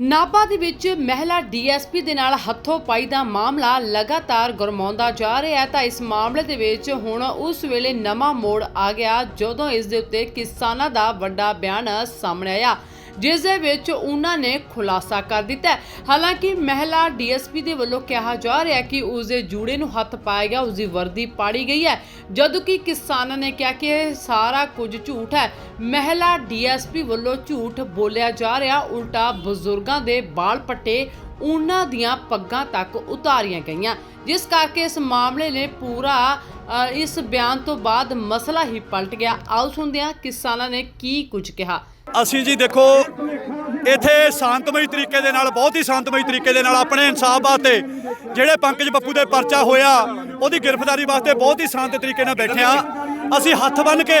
ਨਾਭਾ ਦੇ ਵਿੱਚ ਮਹਿਲਾ ਡੀਐਸਪੀ ਦੇ ਨਾਲ ਹੱਥੋਂ ਪਾਈ ਦਾ ਮਾਮਲਾ ਲਗਾਤਾਰ ਗਰਮਾਉਂਦਾ ਜਾ ਰਿਹਾ ਹੈ। ਤਾਂ ਇਸ ਮਾਮਲੇ ਦੇ ਵਿੱਚ ਹੁਣ ਉਸ ਵੇਲੇ ਨਵਾਂ ਮੋੜ ਆ ਗਿਆ, ਜਦੋਂ ਇਸ ਦੇ ਉੱਤੇ ਕਿਸਾਨਾਂ ਦਾ ਵੱਡਾ ਬਿਆਨ ਸਾਹਮਣੇ ਆਇਆ। ਜਿਸ ਦੇ ਵਿੱਚ ਉਹਨਾਂ ਨੇ ਖੁਲਾਸਾ ਕਰ ਦਿੱਤਾ ਹਾਲਾਂਕਿ ਮਹਿਲਾ ਡੀਐਸਪੀ ਦੇ ਵੱਲੋਂ ਕਿਹਾ ਜਾ ਰਿਹਾ ਕਿ ਉਸ ਦੇ ਜੂੜੇ ਨੂੰ ਹੱਥ ਪਾਇਆ ਗਿਆ ਉਸ ਦੀ ਵਰਦੀ ਪਾੜੀ ਗਈ ਹੈ। ਜਦੋਂ ਕਿ ਕਿਸਾਨਾਂ ਨੇ ਕਿਹਾ ਕਿ ਇਹ ਸਾਰਾ ਕੁਝ ਝੂਠ ਹੈ। ਮਹਿਲਾ ਡੀਐਸਪੀ ਵੱਲੋਂ ਝੂਠ ਬੋਲਿਆ ਜਾ ਰਿਹਾ, ਉਲਟਾ ਬਜ਼ੁਰਗਾਂ ਦੇ ਬਾਲ ਪੱਟੇ ਉਹਨਾਂ ਦੀਆਂ ਪੱਗਾਂ ਤੱਕ ਉਤਾਰੀਆਂ ਗਈਆਂ, ਜਿਸ ਕਰਕੇ ਇਸ ਮਾਮਲੇ ਨੇ ਪੂਰਾ ਇਸ ਬਿਆਨ ਤੋਂ ਬਾਅਦ ਮਸਲਾ ਹੀ ਪਲਟ ਗਿਆ। ਆਓ ਸੁਣਦੇ ਹਾਂ ਕਿਸਾਨਾਂ ਨੇ ਕੀ ਕੁਝ ਕਿਹਾ। ਅਸੀਂ ਜੀ ਦੇਖੋ, ਇੱਥੇ ਸ਼ਾਂਤਮਈ ਤਰੀਕੇ ਦੇ ਨਾਲ, ਬਹੁਤ ਹੀ ਸ਼ਾਂਤਮਈ ਤਰੀਕੇ ਦੇ ਨਾਲ ਆਪਣੇ ਇਨਸਾਫ ਵਾਸਤੇ ਜਿਹੜੇ ਪੰਕਜ ਬੱਪੂ ਦੇ ਪਰਚਾ ਹੋਇਆ, ਉਹਦੀ ਗ੍ਰਿਫਤਾਰੀ ਵਾਸਤੇ ਬਹੁਤ ਹੀ ਸ਼ਾਂਤ ਤਰੀਕੇ ਨਾਲ ਬੈਠੇ ਆ ਅਸੀਂ ਹੱਥ ਬੰਨ ਕੇ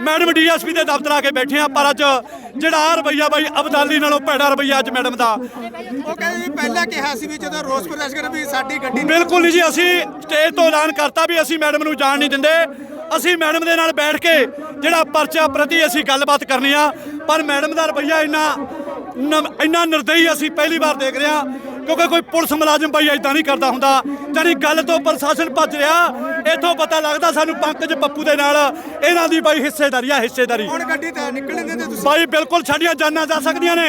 ਮੈਡਮ ਡੀਐਸਪੀ ਦੇ ਦਫ਼ਤਰ ਆ ਕੇ ਬੈਠੇ ਆ ਪਰ ਅੱਜ ਜਿਹੜਾ ਆਹ ਰਵੱਈਆ ਬਾਈ ਅਬਦਾਲੀ ਨਾਲੋਂ ਭੈੜਾ ਰਵੱਈਆ ਅੱਜ ਮੈਡਮ ਦਾ। ਉਹ ਕਹਿੰਦੇ ਵੀ ਪਹਿਲਾਂ ਕਿਹਾ ਸੀ ਵੀ ਜਦੋਂ ਰੋਸ ਪ੍ਰਦਰਸ਼ਨ ਕਰ ਵੀ ਸਾਡੀ ਗੱਡੀ ਬਿਲਕੁਲ ਨਹੀਂ ਜੀ ਅਸੀਂ ਸਟੇਜ ਤੋਂ ਐਲਾਨ ਕਰਤਾ ਵੀ ਅਸੀਂ ਮੈਡਮ ਨੂੰ ਜਾਣ ਨਹੀਂ ਦਿੰਦੇ। ਅਸੀਂ ਮੈਡਮ ਦੇ ਨਾਲ ਬੈਠ ਕੇ ਜਿਹੜਾ ਪਰਚਾ ਪ੍ਰਤੀ ਅਸੀਂ ਗੱਲਬਾਤ ਕਰਨੀ ਆ ਪਰ ਮੈਡਮ ਦਾ ਰਵੱਈਆ ਇੰਨਾ ਇੰਨਾ ਨਿਰਦਈ ਅਸੀਂ ਪਹਿਲੀ ਵਾਰ ਦੇਖ ਰਹੇ ਕਿਉਂਕਿ ਕੋਈ ਪੁਲਿਸ ਮੁਲਾਜ਼ਮ ਬਾਈ ਇਦਾਂ ਨਹੀਂ ਕਰਦਾ ਹੁੰਦਾ। ਜਾਨੀ ਗੱਲ ਤੋਂ ਪ੍ਰਸ਼ਾਸਨ ਭੱਜ ਰਿਹਾ ਇੱਥੋਂ ਪਤਾ ਲੱਗਦਾ ਸਾਨੂੰ ਪੰਕਜ ਪੱਪੂ ਦੇ ਨਾਲ ਇਹਨਾਂ ਦੀ ਬਾਈ ਹਿੱਸੇਦਾਰੀ ਆ ਹਿੱਸੇਦਾਰੀ। ਹੁਣ ਗੱਡੀ ਤਾਂ ਨਿਕਲਣ ਦਿੰਦੇ ਤੁਸੀਂ? ਬਾਈ ਬਿਲਕੁਲ ਸਾਡੀਆਂ ਜਾਨਾਂ ਜਾ ਸਕਦੀਆਂ ਨੇ।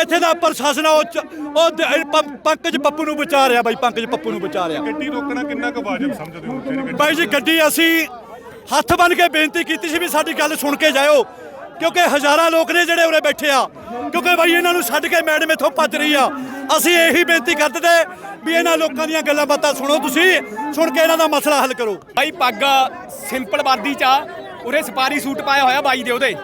ਇੱਥੇ ਦਾ ਪ੍ਰਸ਼ਾਸਨ ਆ, ਉਹ ਚ- ਉਹ ਦ- ਪ- ਪੰਕਜ ਪੱਪੂ ਨੂੰ ਬਚਾ ਰਿਹਾ ਬਾਈ ਪੰਕਜ ਪੱਪੂ ਨੂੰ ਬਚਾ ਰਿਹਾ। ਗੱਡੀ ਰੋਕਣਾ ਕਿੰਨਾ ਕੁ ਵਾਜਬ ਸਮਝਦੇ ਹੋ ਗੱਡੀ ਬਾਈ ਜੀ ਗੱਡੀ ਅਸੀਂ ਹੱਥ ਬੰਨ ਕੇ ਬੇਨਤੀ ਕੀਤੀ ਸੀ ਵੀ ਸਾਡੀ ਗੱਲ ਸੁਣ ਕੇ ਜਾਇਓ ਕਿਉਂਕਿ ਹਜ਼ਾਰਾਂ ਲੋਕ ਨੇ ਜਿਹੜੇ ਉਰੇ ਬੈਠੇ ਆ। ਕਿਉਂਕਿ ਬਾਈ ਇਹਨਾਂ ਨੂੰ ਛੱਡ ਕੇ ਮੈਡਮ ਇੱਥੋਂ ਭੱਜ ਰਹੀ ਆ। ਅਸੀਂ ਇਹੀ ਬੇਨਤੀ ਕਰਦੇ ਤੇ ਵੀ ਇਹਨਾਂ ਲੋਕਾਂ ਦੀਆਂ ਗੱਲਾਂ ਬਾਤਾਂ ਸੁਣੋ ਤੁਸੀਂ ਸੁਣ ਕੇ ਇਹਨਾਂ ਦਾ ਮਸਲਾ ਹੱਲ ਕਰੋ। ਬਾਈ ਪੱਗ ਸਿੰਪਲ ਵਰਦੀ ਚ ਆ। ਉਰੇ ਸਪਾਰੀ ਸੂਟ ਪਾਇਆ ਹੋਇਆ ਬਾਈ ਦੇ ਉਹਦੇ।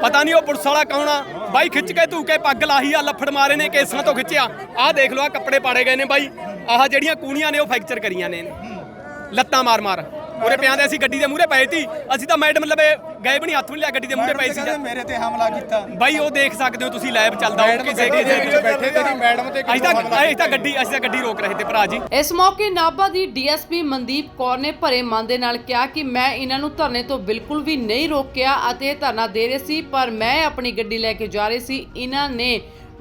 ਪਤਾ ਨਹੀਂ ਉਹ ਪੁਲਿਸ ਵਾਲਾ ਕੌਣ ਆ। ਬਾਈ ਖਿੱਚ ਕੇ ਧੂ ਕੇ ਪੱਗ ਲਾਹੀ ਆ, ਲੱਫੜ ਮਾਰੇ ਨੇ, ਕੇਸਾਂ ਤੋਂ ਖਿੱਚਿਆ। ਆਹ ਦੇਖ ਲਓ ਆ ਕੱਪੜੇ ਪਾੜੇ ਗਏ ਨੇ ਬਾਈ। ਆਹ ਜਿਹੜੀਆਂ ਕੂਣੀਆਂ ਨੇ, ਉਹ ਫ੍ਰੈਕਚਰ ਕਰੀਆਂ ਨੇ ਲੱਤਾਂ ਮਾਰ ਮਾਰ ਉਰੇ ਪਿਆਂਦੇ ਅਸੀਂ ਗੱਡੀ ਦੇ ਮੂਹਰੇ ਪਏ ਸੀ ਅਸੀਂ ਤਾਂ ਮੈਡਮ ਲਵੇ ਗਏ ਵੀ ਨਹੀਂ ਹੱਥ ਵੀ ਲਿਆ ਗੱਡੀ ਦੇ ਮੂਹਰੇ ਪਏ ਸੀ ਮੇਰੇ ਤੇ ਹਮਲਾ ਕੀਤਾ। ਬਾਈ ਉਹ ਦੇਖ ਸਕਦੇ ਹੋ ਤੁਸੀਂ ਲਾਈਵ ਚੱਲਦਾ ਉਹ ਕਿਸੇ ਵਿੱਚ ਬੈਠੇ ਤੇਰੀ ਮੈਡਮ ਤੇ ਅਸੀਂ ਤਾਂ ਅਸੀਂ ਤਾਂ ਗੱਡੀ ਅਸੀਂ ਤਾਂ ਗੱਡੀ ਰੋਕ ਰਹੇ ਤੇ ਭਰਾ ਜੀ। ਇਸ ਮੌਕੇ ਨਾਭਾ ਦੀ ਡੀਐਸਪੀ ਮਨਦੀਪ ਕੌਰ ਨੇ ਭਰੇ ਮਨ ਦੇ ਨਾਲ ਕਿਹਾ ਕਿ ਮੈਂ ਇਹਨਾਂ ਨੂੰ ਧਰਨੇ ਤੋਂ ਬਿਲਕੁਲ ਵੀ ਨਹੀਂ ਰੋਕਿਆ ਅਤੇ ਧਰਨਾ ਦੇ ਰਹੇ ਸੀ ਪਰ ਮੈਂ ਆਪਣੀ ਗੱਡੀ ਲੈ ਕੇ ਜਾ ਰਹੀ ਸੀ। ਇਹਨਾਂ ਨੇ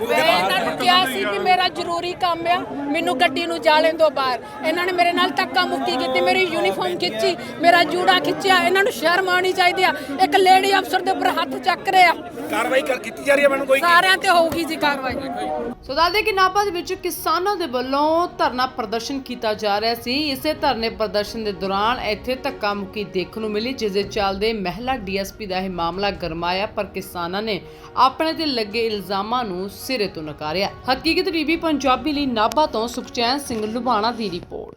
ਮੈਂ ਇਹਨਾਂ ਨੂੰ ਕਿਹਾ ਸੀ ਕਿ ਮੇਰਾ ਜ਼ਰੂਰੀ ਕੰਮ ਆ ਮੈਨੂੰ ਗੱਡੀ ਨੂੰ ਜਾ ਲੈਣ ਦਿਓ ਬਾਹਰ। ਇਹਨਾਂ ਨੇ ਮੇਰੇ ਨਾਲ ਧੱਕਾ ਮੁੱਕੀ ਕੀਤੀ ਮੇਰੀ ਯੂਨੀਫਾਰਮ ਖਿੱਚੀ ਮੇਰਾ ਜੂੜਾ ਖਿੱਚਿਆ ਇਹਨਾਂ ਨੂੰ ਸ਼ਰਮ ਆਉਣੀ ਚਾਹੀਦੀ ਆ। ਇੱਕ ਲੇਡੀ ਅਫਸਰ ਦੇ ਉੱਪਰ ਹੱਥ ਚੱਕ ਰਿਹਾ। ਕਾਰਵਾਈ ਕਰ- ਕੀਤੀ ਜਾ ਰਹੀ ਹੈ ਮੈਡਮ ਕੋਈ? ਸਾਰਿਆਂ ਤੇ ਹੋਊਗੀ ਜੀ ਕਾਰਵਾਈ। ਸੋ ਦੱਸਦੇ ਕਿ ਨਾਭਾ ਦੇ ਵਿੱਚ ਕਿਸਾਨਾਂ ਦੇ ਵੱਲੋਂ ਧਰਨਾ ਪ੍ਰਦਰਸ਼ਨ ਕੀਤਾ ਜਾ ਰਿਹਾ ਸੀ। ਇਸੇ ਧਰਨੇ ਪ੍ਰਦਰਸ਼ਨ ਦੇ ਦੌਰਾਨ ਇੱਥੇ ਧੱਕਾ ਮੁੱਕੀ ਦੇਖਣ ਨੂੰ ਮਿਲੀ ਜਿਸ ਦੇ ਚੱਲਦੇ ਮਹਿਲਾ ਡੀਐਸਪੀ ਦਾ ਇਹ ਮਾਮਲਾ ਗਰਮਾਇਆ ਪਰ ਕਿਸਾਨਾਂ ਨੇ ਆਪਣੇ ਤੇ ਲੱਗੇ ਇਲਜ਼ਾਮਾਂ ਨੂੰ ਸਿਰੇ ਤੋਂ ਨਕਾਰਿਆ। ਹਕੀਕਤ ਟੀਵੀ ਪੰਜਾਬੀ ਲਈ ਨਾਭਾ ਤੋਂ ਸੁਖਚੈਨ ਸਿੰਘ ਲੁਬਾਣਾ ਦੀ ਰਿਪੋਰਟ।